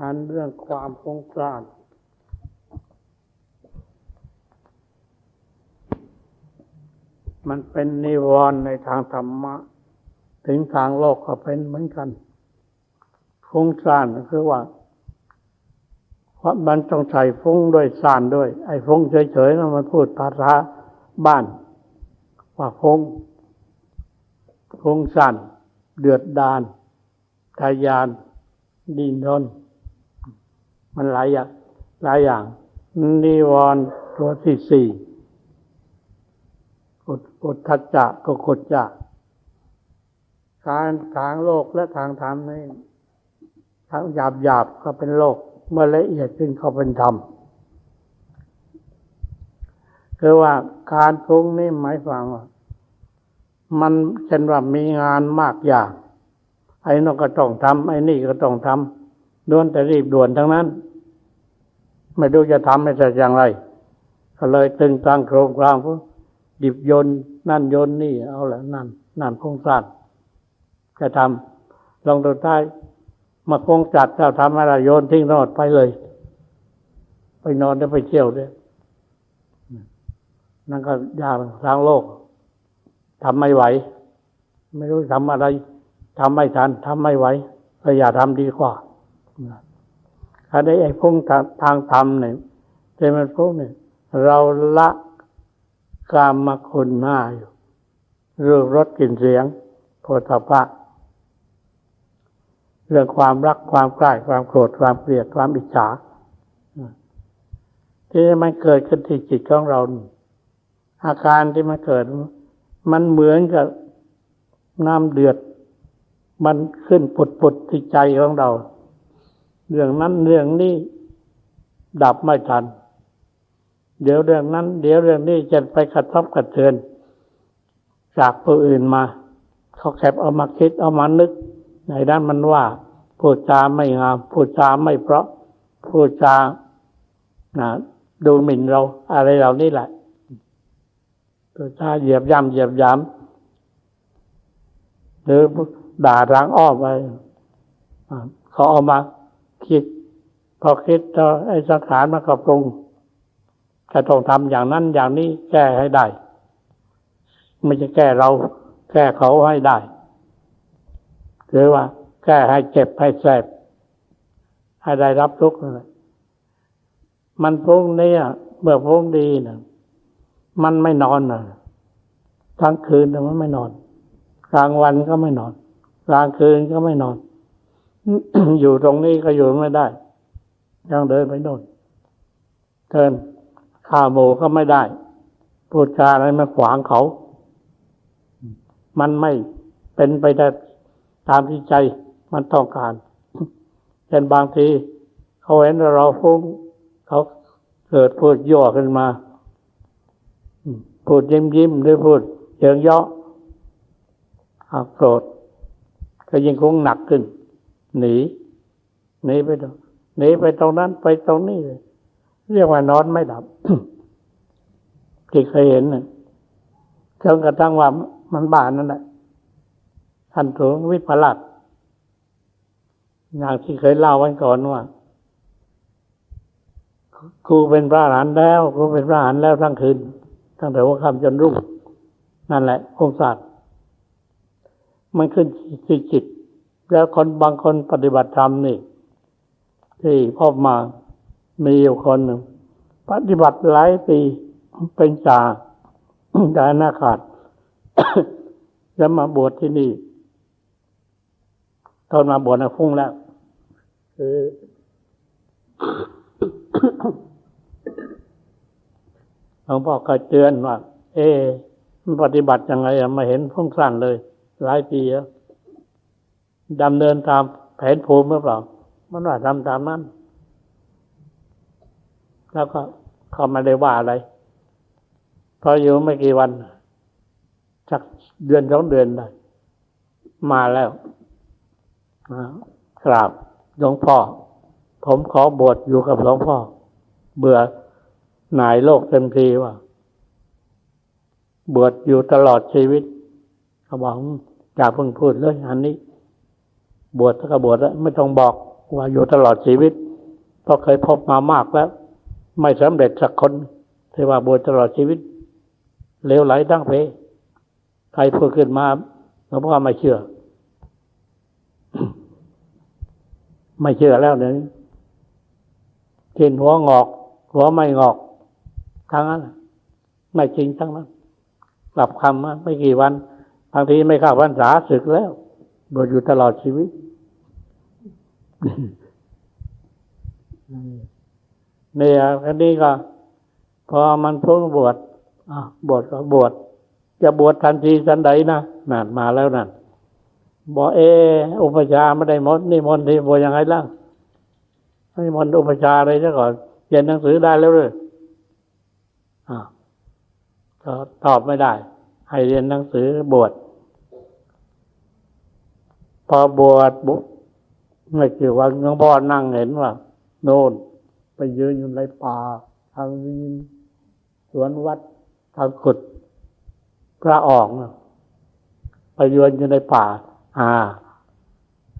อันเรื่องความพงกรานมันเป็นนิวรณ์ในทางธรรมะ ถึงทางโลกก็เป็นเหมือนกันฟุ้งซ่านก็คือว่าเพราะมันต้องใส่ฟุ้งด้วยซ่านด้วย ไอ้ฟุ้งเฉยๆนะมันพูดภาษาบ้าน ว่าฟุ้งฟุ้งซ่าน เดือดดานทะยานดินรน มันหลายอย่างหลายอย่างนิวรณ์ตัวที่สี่อุดอุทธัจจะก็ขดจะทางทางโลกและทางธรรมนี่ทางหยาบหยาบก็เป็นโลก เมื่อละเอียดขึ้นก็เป็นธรรมคือว่าการฟุ้งนี่หมายความว่า มันเช่นว่ามีงานมากอย่าง ไอ้นนก็ต้องทำไอ้นี่ก็ต้องทำด่วนแต่รีบด่วนทั้งนั้น ไม่รู้จะทำให้เสร็จอย่างไร ก็เลยตึงตั้งโครงกลางพวกดิบยนนั่นโยนนี่เอาละนั่นนั่นคงสัตว์จะทำลองดูท้มาคงจัดเจ้าทำอะไรโยนทิ้งนอดไปเลย ไปนอนแล้วไปเที่ยวด้วยนั่นก็ยากทางโลกทำไม่ไหว ไม่รู้ทำอะไรทำไม่ทันทำไม่ไหวก็อย่าทำดีกว่า อันนี้ไอ้พุ่งทางธรรมเนี่ยที่มันพุ่งเนี่ยเราละกามคุณหน้าอยู่รูปรสกลิ่นเสียงโพธพะเรื่องความรักความใกล้ความโกรธความเกลียดความอิจฉาที่มันเกิดขึ้นที่จิตของเรา อาการที่มันเกิด มันเหมือนกับน้ำเดือด มันขึ้นปุดปุดที่ใจของเรา เรื่องนั้นเรื่องนี้ดับไม่ทัน เดี๋ยวเรื่องนั้น เดี๋ยวเรื่องนี้จะไปกระทบกระเทือน จากผู้อื่นมา เขาแคบเอามาคิดเอามานึก ในด้านมันว่าพูดจาไม่งามพูดจาไม่เพราะพูดจาดูหมิ่นเรา อะไรเหล่านี้แหละพูดจาเหยียบย่ำเหยียบย้ำหรือด่าร้างอ้อมไปเขาเอามา คิดพอคิดแล้วไอ้สังขารมันก็ปรุงจะต้องทำอย่างนั้นอย่างนี้แก้ให้ได้ ไม่จะแก้เรา แก้เขาให้ได้หรือว่า แก้ให้เจ็บให้แสบให้ได้รับทุกข์อะไรมันพุ่งนี้เมื่อพุ่งดีนะมันไม่นอนนะทั้งคืนมันไม่นอน กลางวันก็ไม่นอน กลางคืนก็ไม่นอน อยู่ตรงนี้ก็อยู่ไม่ได้ ยังเดินไปโน่นเดินข้าโมก็ไม่ได้ พูดจาอะไรมาขวางเขา มันไม่เป็นไปได้ตามที่ใจมันต้องการเช่นบางที เขาเห็นเราฟุ้งเขาเกิดพูดย่อขึ้นมา พูดยิ้มยิ้มหรือพูดเยิงเยาะโกรธก็ยิ่งคงหนักขึ้น หนีหนีไปตรงหนีไปตรงนั้นไปตรงนี้เลยเรียกว่านอนไม่ดับที่เคยเห็นน่ะจนกระทั่งว่ามันบ้านนั่นแหละท่านถึงวิปลาสอย่างที่เคยเล่าวันก่อนว่าครูเป็นพระอรหันต์แล้วครูเป็นพระอรหันต์แล้วทั้งคืนตั้งแต่ว่าคำจนรุ่งนั่นแหละคงศาสตร์มันขึ้นที่จิต แล้วคนบางคนปฏิบัติธรรมนี่ ที่พ่อมามีอยู่คนหนึ่งปฏิบัติหลายปีเป็นจ่าดานาขาดแล้วมาบวชที่นี่ ตอนมาบวชนะฟุ้งแล้วคือหลวงพ่อเคยเตือนว่า เอ๊มันปฏิบัติยังไงอะมาเห็นพุ่งสั้นเลย หลายปีแล้ว ดำเนินตามแผนภูมิหรือเปล่า มันว่าทำตามนั้น แล้วก็เขาไม่ได้ว่าอะไร พออยู่ไม่กี่วันสักเดือนสองเดือนได้มาแล้วกราบหลวงพ่อ ผมขอบวชอยู่กับหลวงพ่อ เบื่อหน่ายโลกเต็มทีว่า บวชอยู่ตลอดชีวิตเขาบอกอย่าเพิ่งพูดเลยอันนี้ บวชก็บวชแล้วไม่ต้องบอกว่าอยู่ตลอดชีวิต เพราะเคยพบมามากแล้ว ไม่สำเร็จสักคนที่ว่าบวชตลอดชีวิตเลวไหลตั้งเพใครพูดขึ้นมาหลวงพ่อไม่เชื่อ ไม่เชื่อแล้วเนี่ยกินหัวงอก หัวไม่งอกทั้งนั้นไม่จริงทั้งนั้นกลับคำมาไม่กี่วันบางทีไม่เข้าพรรษาศึกแล้วบวชอยู่ตลอดชีวิต เนี่ยอันนี้ก็ พอมันพ้นบวชอะบวชก็บวชจะบวชทันทีทันใดนะนั่นมาแล้วนั่นบอกเอออุปชาไม่ได้มนี่มนที่บวชยังไงล่ะให้มนอุปชาอะไรซะก่อนเรียนหนังสือได้แล้วเลยอ่าก็ตอบไม่ได้ ให้เรียนหนังสือบวชพอบวชบุ ไม่กี่วันหลวงพ่อนั่งเห็นว่า โน่นไปยืนอยู่ในป่า ทางวินสวนวัดทางขุดพระออกน่ะไปยืนอยู่ในป่า อ่า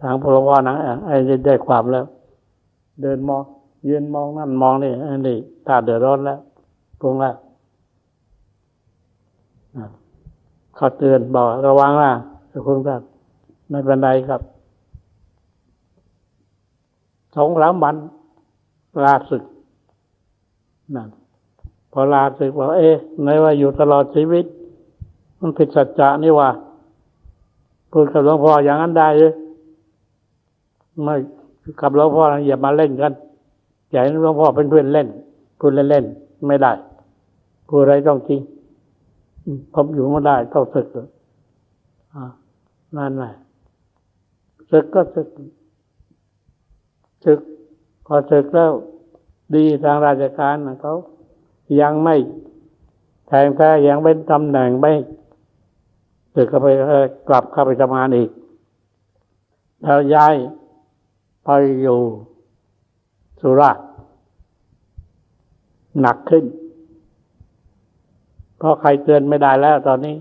ทางพลวนะไอ้นได้ความแล้ว เดินมองยืนมองนั่นมองนี่อันนี้ถ้าเดือดร้อนแล้วปรุงแล้วอ่าเขาเตือนบอกระวังนะคุณท่านไม่เป็นไรครับ สองสามวันลาศึกนั่นพอลาศึกบอกเอ๊ะในว่าอยู่ตลอดชีวิต มันผิดสัจจะนี่ว่าพูดกับหลวงพ่ออย่างนั้นได้หรือไม่กับหลวงพ่ออย่ามาเล่นกันอย่าให้หลวงพ่อเป็นเพื่อนเล่นพูดเล่นๆไม่ได้พูดอะไรต้องจริงผมอยู่ไม่ได้ต้องศึกอ่านั่นแหละศึกก็ศึก ศึกพอศึกแล้วดีทางราชการนะเขายังไม่แทงแท้ยังเป็นตำแหน่งไม่ศึกเข้าไปเอ่อกลับเข้าไปทำงานอีก แล้วย้ายไปอยู่สุราษฎร์หนักขึ้น เพราะใครเตือนไม่ได้แล้วตอนนี้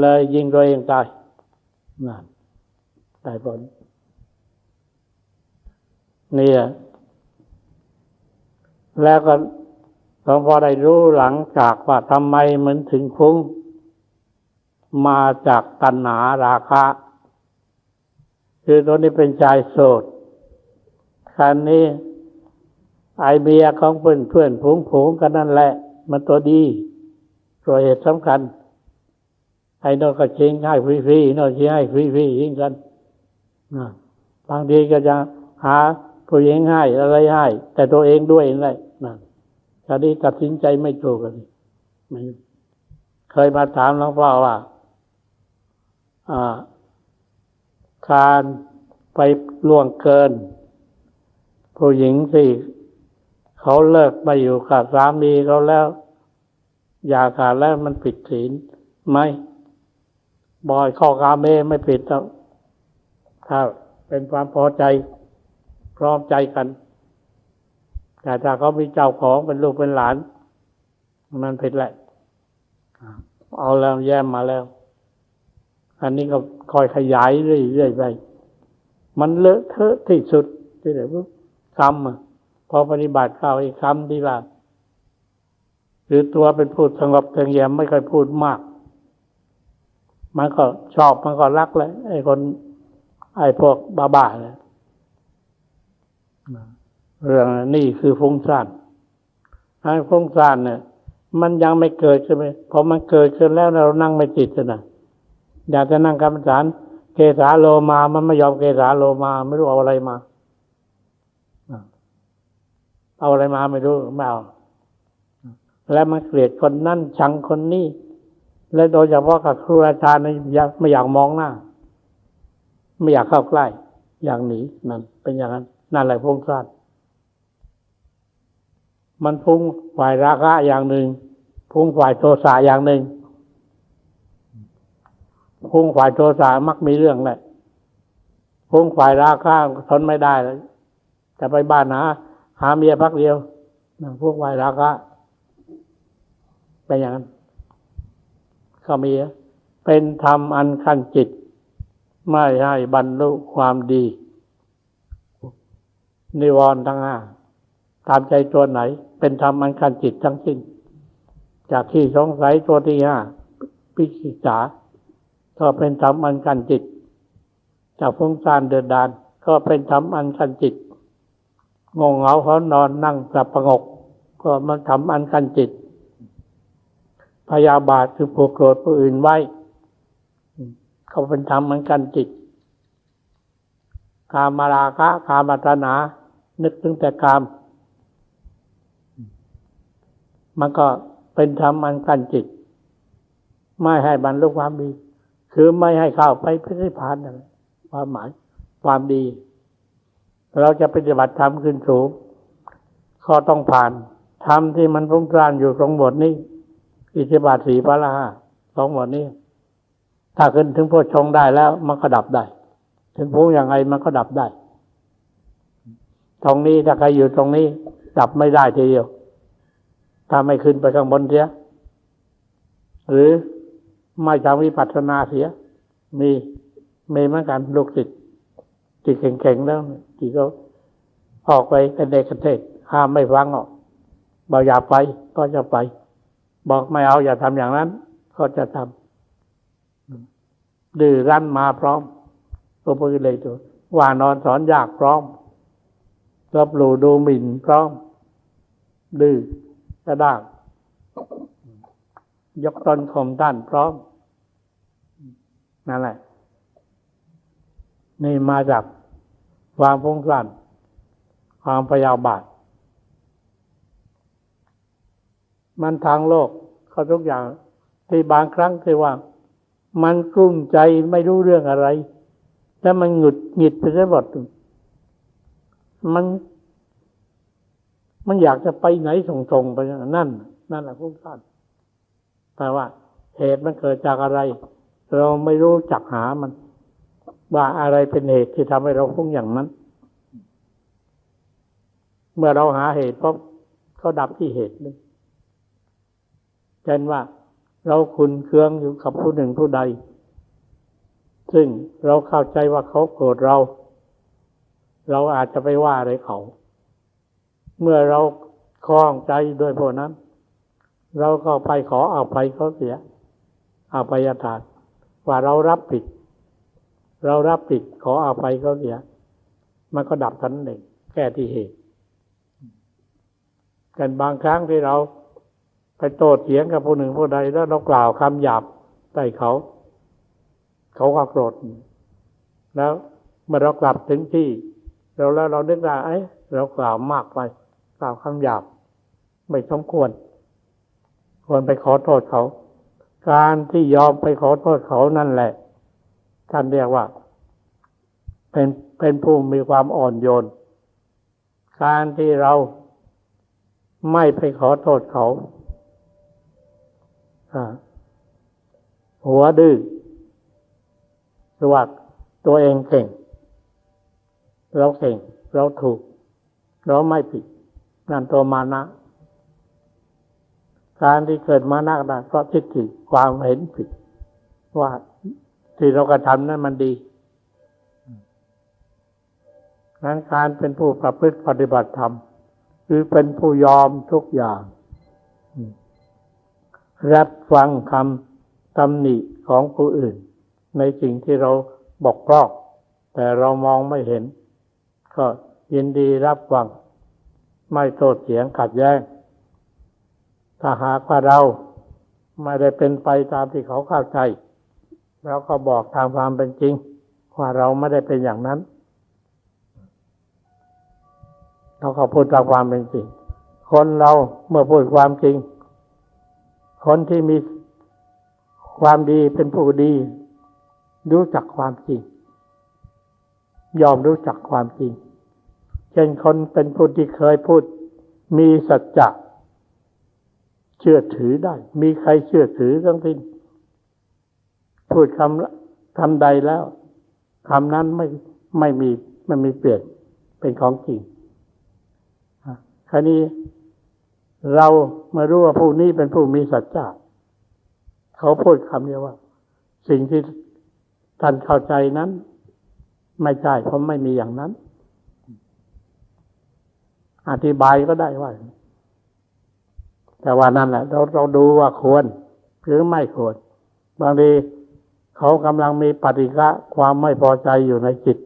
เลยยิงตัวเองตายนั่นตายผล นี่ยแล้วก็หลวงพ่อได้รู้หลังจากว่าทำไมมันถึงฟุ้งมาจากตัณหาราคะ คือตัวนี้เป็นชายโสดคันนี้ ไอเบียของเพื่อนเพื่อนผงผงกันนั่นแหละ มันตัวดี ตัวเหตุสำคัญ ไอ้นนก็ชิงให้ฟรีๆนนชิงให้ฟรีๆยิงกันบางทีก็จะหา ผู้หญิงให้อะไรให้แต่ตัวเองด้วยนั่นแหละนะตอนนี้ตัดสินใจไม่ถูกกันเคยมาถามหลวงพ่อว่าอ่าการไปล่วงเกิน ผู้หญิงที่เขาเลิกมาอยู่กับสามีเขาแล้ว อย่าขาดแล้วมันผิดศีลไหมบอยข้อกาเมไม่ผิดแล้วถ้าเป็นความพอใจ พร้อมใจกัน แต่ถ้าเขามีเจ้าของเป็นลูกเป็นหลาน มันผิดแหละเอาแล้วแย้มมาแล้ว อันนี้ก็คอยขยายเรื่อยๆไป มันเลอะเทอะที่สุดที่ไหนปุ๊บคำอะพอปฏิบัติเข้าอีกคำที่ว่าหรือตัวเป็นพูดสงบเงียบไม่ค่อยพูดมาก มันก็ชอบมันก็รักเลยไอ้คน ไอ้พวกบ้าๆเนี่ย เรื่องนี่คือฟุ้งซ่านไอ้ฟุ้งซ่านเนี่ย มันยังไม่เกิดใช่ไหมพอมันเกิดขึ้นแล้วเรานั่งไม่ติดนะอยากจะนั่งกรรมฐานเกสาโลมา มันไม่ยอมเกสาโลมา ไม่รู้เอาอะไรมา เอาอะไรมาไม่รู้ไม่เอาแล้วมันเกลียดคนนั่นชังคนนี้ และโดยเฉพาะกับครูอาจารย์ไม่อยากมองหน้า ไม่อยากเข้าใกล้ อยากหนีนั่นเป็นอย่างนั้น นั่นแหละพุ่งซ่านมันพุ่งฝ่ายราคะอย่างหนึ่งพุ่งฝ่ายโทสะอย่างหนึ่งพุ่งฝ่ายโทสะมักมีเรื่องแหละพุ่งฝ่ายราคะทนไม่ได้เลยจะไปบ้านหาหาเมียพักเดียวพุ่งฝ่ายราคะเป็นอย่างนั้นก็มีเป็นธรรมอันขั้นจิต ไม่ให้บรรลุความดี นิวรณ์ทั้งห้าตามใจตัวไหน เป็นธรรมอันคันจิตทั้งสิ้น จากที่สงสัยตัวที่ห้าปิจิจาก็เป็นธรรมอันคันจิต จากฟุ้งซ่านเดือดดาน ก็เป็นธรรมอันคันจิตงงเหงาเขานอนนั่งกลับประงก ก็มันทำอันคันจิต พยาบาทคือผูกโกรธผู้อื่นไว้ เขาเป็นธรรมอันกันจิต กามาราคะกามาตนา นึกถึงแต่กาม มันก็เป็นธรรมอันกันจิต ไม่ให้บรรลุความดี คือไม่ให้เข้าไปพิพิพานนั่นความหมายความดี เราจะปฏิบัติธรรมขึ้นสูงก็ต้องผ่านธรรมที่มันพุ่งกลานอยู่ตรงบทนี้ อิทธิบาทสีพระละห้าสองบทนี้ ถ้าขึ้นถึงโพชงได้แล้ว มันก็ดับได้ ถึงพูอย่างไงมันก็ดับได้ ตรงนี้ถ้าใครอยู่ตรงนี้ ดับไม่ได้ทีเดียว ถ้าไม่ขึ้นไปข้างบนเสีย หรือไม่ทำวิปัสสนาเสีย มีมีเหมือนกันลูกศิษย์ที่เก่งๆแล้วที่เขาออกไปกันเด็กกันเทศห้ามไม่ฟังออกบอกอย่าไปก็จะไป บอกไม่เอาอย่าทำอย่างนั้น ก็จะทำดื้อรั้นมาพร้อมตัวพูดเลยตัวว่านอนสอนยากพร้อม ลบหลู่ดูหมิ่นพร้อมดื้อกระด้าง ยกตนข่มท่านพร้อม นั่นแหละ นี่มาจากความฟุ้งซ่านความพยาบาท มันทางโลกเขาทุกอย่าง ที่บางครั้งคือว่า มันกลุ้มใจไม่รู้เรื่องอะไร แล้วมันหงุดหงิดไปซะหมด มัน มันอยากจะไปไหนส่งๆไปนั่น นั่นแหละฟุ้งซ่านแต่ว่า เหตุมันเกิดจากอะไร เราไม่รู้จักหามัน ว่าอะไรเป็นเหตุที่ทำให้เราฟุ้งอย่างนั้น เมื่อเราหาเหตุพบก็ดับที่เหตุนึงเช่นว่าเราคุนเคืองอยู่กับผู้หนึ่งผู้ใด ซึ่งเราเข้าใจว่าเขาโกรธเรา เราอาจจะไปว่าอะไรเขา เมื่อเราคล้องใจด้วยพวกนั้น เราก็ไปขอเอาไปเขาเสียอาภัยทานว่าเรารับผิด เรารับผิดขออาภัยเขาเสีย มันก็ดับทันหนึ่งแก้ที่เหตุกันบางครั้งที่เราไปโต้เถียงกับผู้หนึ่งผู้ใดแล้วเรากล่าวคำหยาบใส่เขา เขาก็โกรธแล้วเมื่อเรากลับถึงที่ เราแล้วเรานึกว่าไอ้เรากล่าวมากไปกล่าวคำหยาบ ไม่สมควร ควรไปขอโทษเขา การที่ยอมไปขอโทษเขานั่นแหละท่านเรียกว่า เป็นเป็นผู้มีความอ่อนโยน การที่เราไม่ไปขอโทษเขาหัวดื้อหรือว่าตัวเองเก่ง เราเก่งเราถูก เราไม่ผิดนั่นตัวมานะ การที่เกิดมานะได้เพราะทิฏฐิความเห็นผิด ว่าที่เรากระทำนั้นมันดีนั้นการเป็นผู้ประพฤติปฏิบัติธรรม คือเป็นผู้ยอมทุกอย่างรับฟังคำตำหนิของผู้อื่น ในสิ่งที่เราบอกพร่องแต่เรามองไม่เห็น ก็ยินดีรับฟังไม่โตเถียงขัดแย้ง ถ้าหากว่าเราไม่ได้เป็นไปตามที่เขาเข้าใจเราก็บอกตามความเป็นจริง ว่าเราไม่ได้เป็นอย่างนั้น เราก็พูดตามความเป็นจริง คนเราเมื่อพูดความจริง คนที่มีความดีเป็นผู้ดี รู้จักความจริง ยอมรู้จักความจริง เช่นคนเป็นผู้ที่เคยพูด มีสัจจะเชื่อถือได้ มีใครเชื่อถือทั้งสิ้นพูดคำคำใดแล้วคำนั้นไม่ไม่มีไม่มีเปลี่ยนเป็นของจริงคราวนี้เรามารู้ว่าผู้นี้เป็นผู้มีสัจจะเขาพูดคำนี้ว่า สิ่งที่ท่านเข้าใจนั้น ไม่ใช่เพราะไม่มีอย่างนั้น อธิบายก็ได้ว่า แต่ว่านั่นแหละเราเราดูว่าควร หรือไม่ควร บางทีเขากำลังมีปฏิฆะความไม่พอใจอยู่ในจิต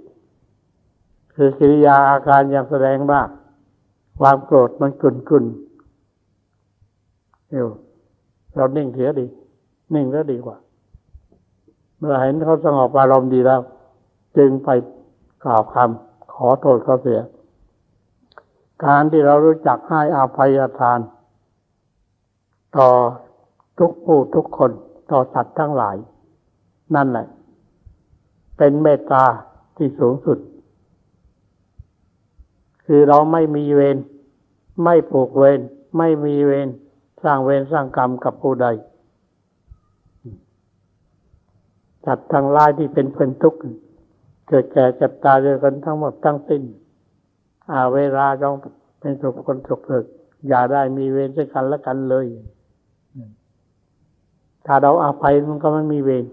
คือกิริยาอาการอยังแสดงว่าความโกรธมันกุนกุนอยู่เรานิ่งเสียดี นิ่งแล้วดีกว่า เมื่อเห็นเขาสงบอารมณ์ดีแล้ว จึงไปกล่าวคำขอโทษเขาเสีย การที่เรารู้จักให้อภัยทาน ต่อทุกผู้ทุกคนต่อสัตว์ทั้งหลาย นั่นแหละ เป็นเมตตาที่สูงสุด คือเราไม่มีเวรไม่ผูกเวรไม่มีเวรสร้างเวรสร้างกรรมกับผู้ใดสัตว์ทั้งหลายที่เป็นเพื่อนทุกข์ เกิดแก่เจ็บตายด้วกันทั้งหมดทั้งสิ้นอาเวลาต้องเป็นสุขคนสุขเถิดอย่าได้มีเวรด้วยกันและกันเลย ถ้าเราอาภัยมันก็ไม่มีเวร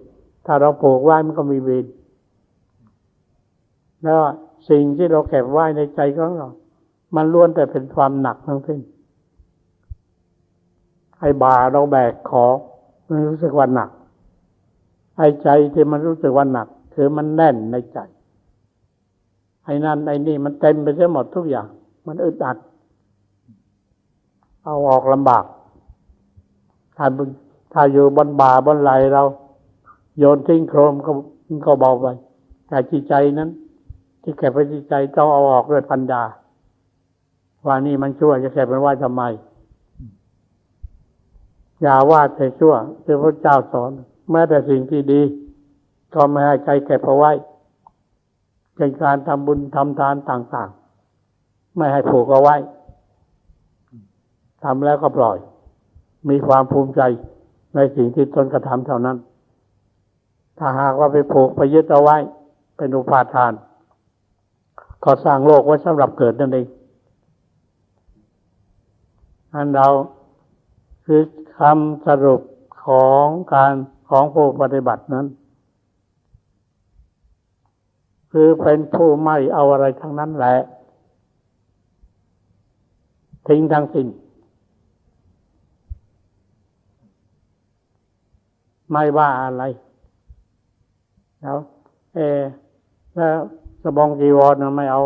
ถ้าเราปลูกไว้มันก็มีเวร แล้วสิ่งที่เราเก็บไว้ในใจของเรา มันล้วนแต่เป็นความหนักทั้งสิ้น ไอ้บาเราแบกของมันรู้สึกว่าหนัก ไอ้ใจที่มันรู้สึกว่าหนัก คือมันแน่นในใจไอ้นั่นไอ้นี่มันเต็มไปเสียหมดทุกอย่าง มันอึดอัด เอาออกลำบากถ้าถ้าอยู่บนบ่าบนไหลเรา โยนทิ้งโครมก็ก็เบาไปแต่จิตใจนั้น ที่เก็บไว้จิตใจต้องเอาออกด้วยปัญญาว่านี่มันชั่วจะเก็บมันไว้ทำไม อย่าว่าแต่ชั่วที่พระเจ้าสอน แม้แต่สิ่งที่ดี ก็ไม่ให้ใจเก็บเอาไว้เป็นการทำบุญทำทานต่างๆ ไม่ให้ผูกเอาไว้ทำแล้วก็ปล่อย มีความภูมิใจในสิ่งที่ตนกระทำเท่านั้น ถ้าหากว่าไปผูกไปยึดเอาไว้ เป็นอุปาทาน ก็สร้างโลกไว้สำหรับเกิดนั่นเองอันเราคือคำสรุปของการของผู้ปฏิบัตินั้น คือเป็นผู้ไม่เอาอะไรทั้งนั้นแหละ ทิ้งทั้งสิ้นไม่ว่าอะไร แล้ว เอแล้วสบองจีวรนไม่เอา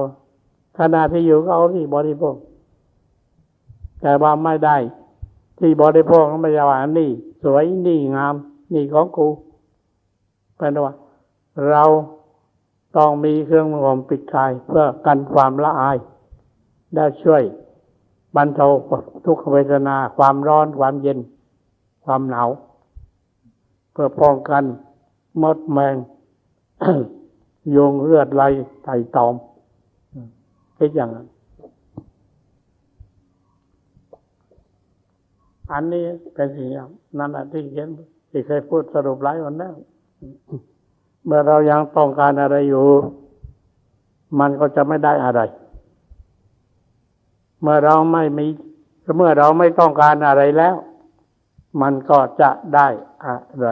ขณะที่อยู่ก็เอาที่บริโภคแต่ว่าไม่ได้ ที่บริโภคก็ไม่ใช่ว่านี่ สวยนี่งาม นี่ของกูเป็นว่าเรา ต้องมีเครื่องห่มปิดกายเพื่อกันความละอาย ได้ช่วยบรรเทาทุกขเวทนา ความร้อน ความเย็น ความหนาว เพื่อป้องกันมดแมงยงเลือดไหลไถ่ตอมคิดอย่างนั้น อันนี้เป็นสิ่งอย่นั้นนะที่เขียนที่เคยพูดสรุปหลายวันแล้ว เมื่อเรายังต้องการอะไรอยู่ มันก็จะไม่ได้อะไร เมื่อเราไม่มีเมื่อเราไม่ต้องการอะไรแล้ว มันก็จะได้อะไร